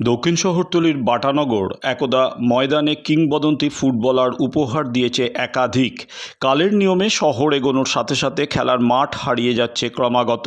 দক্ষিণ শহরতলির বাটানগর একদা ময়দানে কিংবদন্তি ফুটবলার উপহার দিয়েছে একাধিক। কালের নিয়মে শহর এগোনোর সাথে সাথে খেলার মাঠ হারিয়ে যাচ্ছে ক্রমাগত।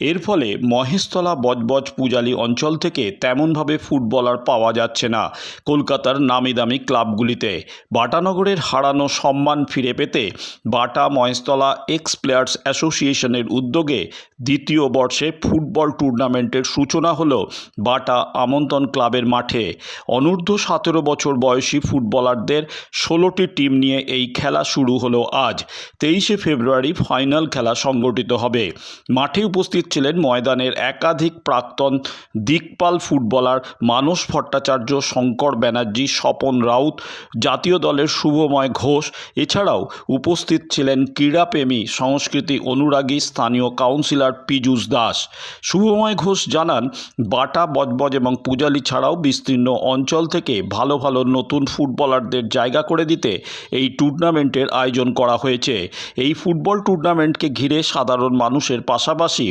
এর ফলে মহেশতলা বজবজ পূজালি অঞ্চল থেকে তেমনভাবে ফুটবলার পাওয়া যাচ্ছে না কলকাতার নামি দামি ক্লাবগুলিতে। বাটানগরের হারানো সম্মান ফিরে পেতে বাটা মহেশতলা এক্স প্লেয়ার্স অ্যাসোসিয়েশনের উদ্যোগে দ্বিতীয় বর্ষে ফুটবল টুর্নামেন্টের সূচনা হলো বাটা আমন্ত্রণ ক্লাবের মাঠে। অনূর্ধ্ব সতেরো বছর বয়সী ফুটবলারদের ষোলোটি টিম নিয়ে এই খেলা শুরু হলো আজ। তেইশে ফেব্রুয়ারি ফাইনাল খেলা সংগঠিত হবে। মাঠে উপস্থিত ছিলেন ময়দানের একাধিক প্রাক্তন দিকপাল ফুটবলার মানস ভট্টাচার্য, শঙ্কর ব্যানার্জি, স্বপন রাউত, জাতীয় দলের শুভময় ঘোষ। এছাড়াও উপস্থিত ছিলেন ক্রীড়াপ্রেমী, সংস্কৃতি অনুরাগী, স্থানীয় কাউন্সিলর পীযূষ দাস। শুভময় ঘোষ জানান, বাটা, বজবজ এবং পূজালি ছাড়াও বিস্তীর্ণ অঞ্চল থেকে ভালো ভালো নতুন ফুটবলারদের জায়গা করে দিতে এই টুর্নামেন্টের আয়োজন করা হয়েছে। এই ফুটবল টুর্নামেন্টকে ঘিরে সাধারণ মানুষের পাশাপাশি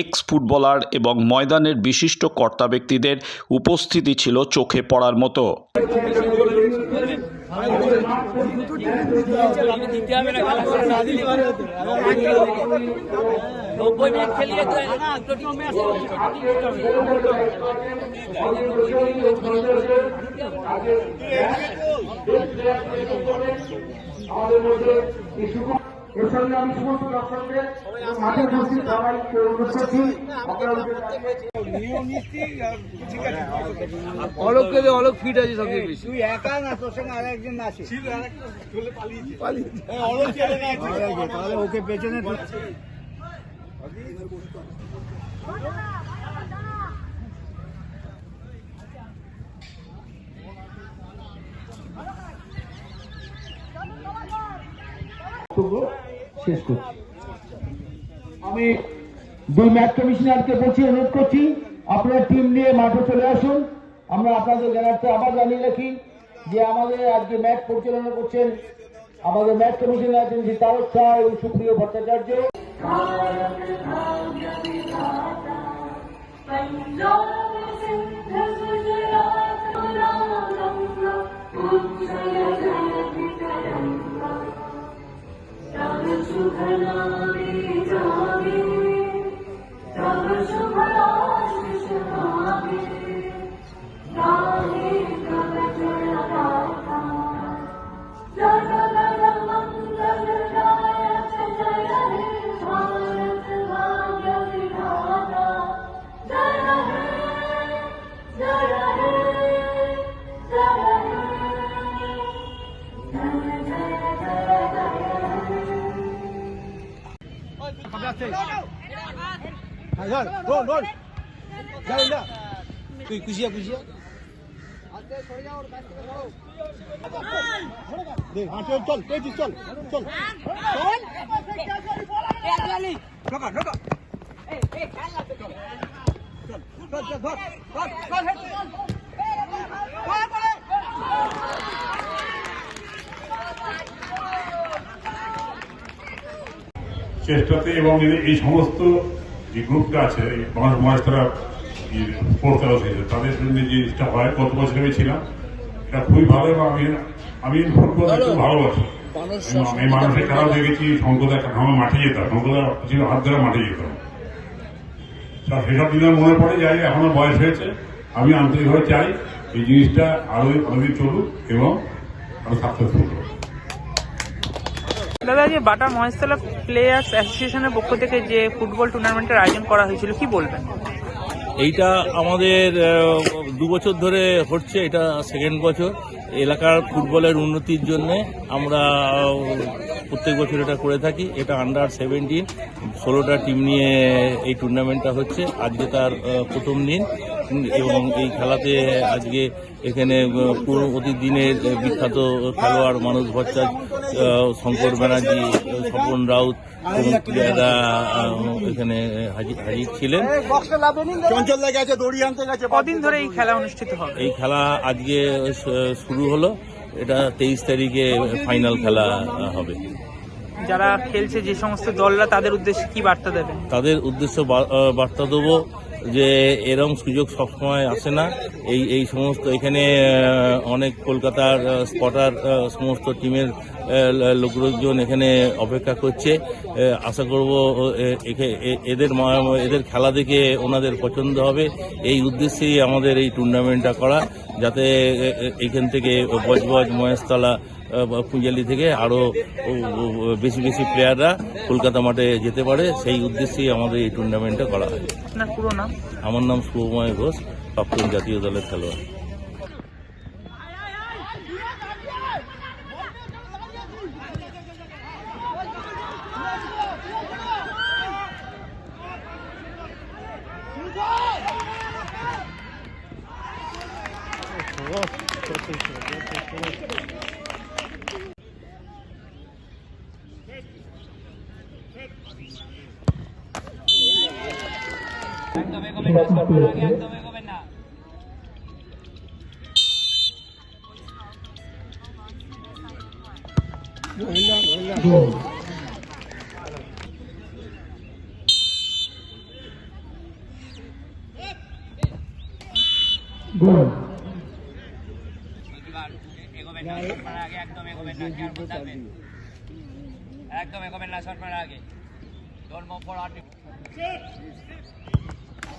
এক্স ফুটবলার এবং ময়দানের বিশিষ্ট কর্তা ব্যক্তিদের উপস্থিতি ছিল চোখে পড়ার মতো। দিতে হবে না খেলা না খেলিয়ে টিম আছে এর সঙ্গে আমি সমস্ত দর্শকদের মাঠে উপস্থিত সবাইকে অনুরোধ করছি অলোককে অলোক ফিট আছে সবচেয়ে বেশি। তুই একা না তোর সঙ্গে আরেকজন আছে। তাহলে ওকে পেছনে শেষ করছি। আমি দুই ম্যাচ কমিশনারকে বলছি, অনুরোধ করছি, আপনারা টিম নিয়ে মাঠে চলে আসুন। আমরা আপনাদের জানাতে আবার জানিয়ে রাখি যে আমাদের আজকে ম্যাচ পরিচালনা করছেন আমাদের ম্যাচ কমিশনার আছেন শ্রী তারক শাহ এবং সুপ্রিয় ভট্টাচার্য। তুই কুশিয়া কুশিয়া চল চল পেয়েছিস চল চল চেষ্টাতে এবং এই সমস্ত যে গ্রুপটা আছে এই মানুষ মানুষ তারা স্পোর্টস অ্যাসোসিয়েশন তাদের জন্য যে জিনিসটা হয় গত বছর আমি ছিলাম এটা খুবই ভালো এবং আমি আমি ফুটবল খুব ভালোবাসি। আমি মানুষের খেলাও দেখেছি শঙ্কদা আমার মাঠে যেতাম শঙ্কদা ছিল হাত ধরে মাঠে যেতাম। তা সেসব দিনের মনে পড়ে যাই এখনও বয়স হয়েছে আমি আন্তরিকভাবে চাই এই জিনিসটা আরও অনেকদিন চলুক এবং আরও সাকসেসফুল হোক। দাদা, যে বাটা মহেশতলা প্লেয়ার্স অ্যাসোসিয়েশনের পক্ষ থেকে যে ফুটবল টুর্নামেন্টের আয়োজন করা হয়েছিল, কি বলবেন? এইটা আমাদের দু বছর ধরে হচ্ছে, এটা সেকেন্ড বছর। এলাকার ফুটবলের উন্নতির জন্য আমরা প্রত্যেক বছর এটা করে থাকি। এটা আন্ডার সেভেন্টিন ষোলোটা টিম নিয়ে এই টুর্নামেন্টটা হচ্ছে। আজকে তার প্রথম দিন। এবং এই খেলাতে আজকে এখানে পুরো প্রতিদিনের বিখ্যাত খেলোয়াড় মানুষ ভট্টাচার্য শঙ্কর ব্যানার্জি স্বপন রাউত এবং প্লেয়াররা এখানে হাজির হাজির ছিলেন। কদিন ধরে এই খেলা অনুষ্ঠিত হবে? এই খেলা আজকে শুরু হলো। এটা তেইশ তারিখে ফাইনাল খেলা হবে। যারা খেলছে যে সমস্ত দলরা তাদের উদ্দেশ্যে কি বার্তা দেবেন? তাদের উদ্দেশ্য বার্তা দেবো যে এরম সুযোগ সবসময় আসে না। এই এই সমস্ত এখানে অনেক কলকাতার স্পটার সমস্ত টিমের লোকজন এখানে অপেক্ষা করছে। আশা করব এদের এদের খেলা দেখে ওনাদের পছন্দ হবে। এই উদ্দেশ্যেই আমাদের এই টুর্নামেন্টটা করা, যাতে এখান থেকে বজবজ মহেশতলা পুঁজালি থেকে আরও বেশি বেশি প্লেয়াররা কলকাতা মাঠে যেতে পারে। সেই উদ্দেশ্যেই আমাদের এই টুর্নামেন্টটা করা হয়। আমার নাম শুভময় ঘোষ প্রাক্তন জাতীয় দলের খেলোয়াড়। একদম এগোবেন না সরকার আগে একদম এগোবেন না এবার এগোবেন না সরকার আগে একদম এগোবেন না না সরকার আগে ধর্ম পড়াটি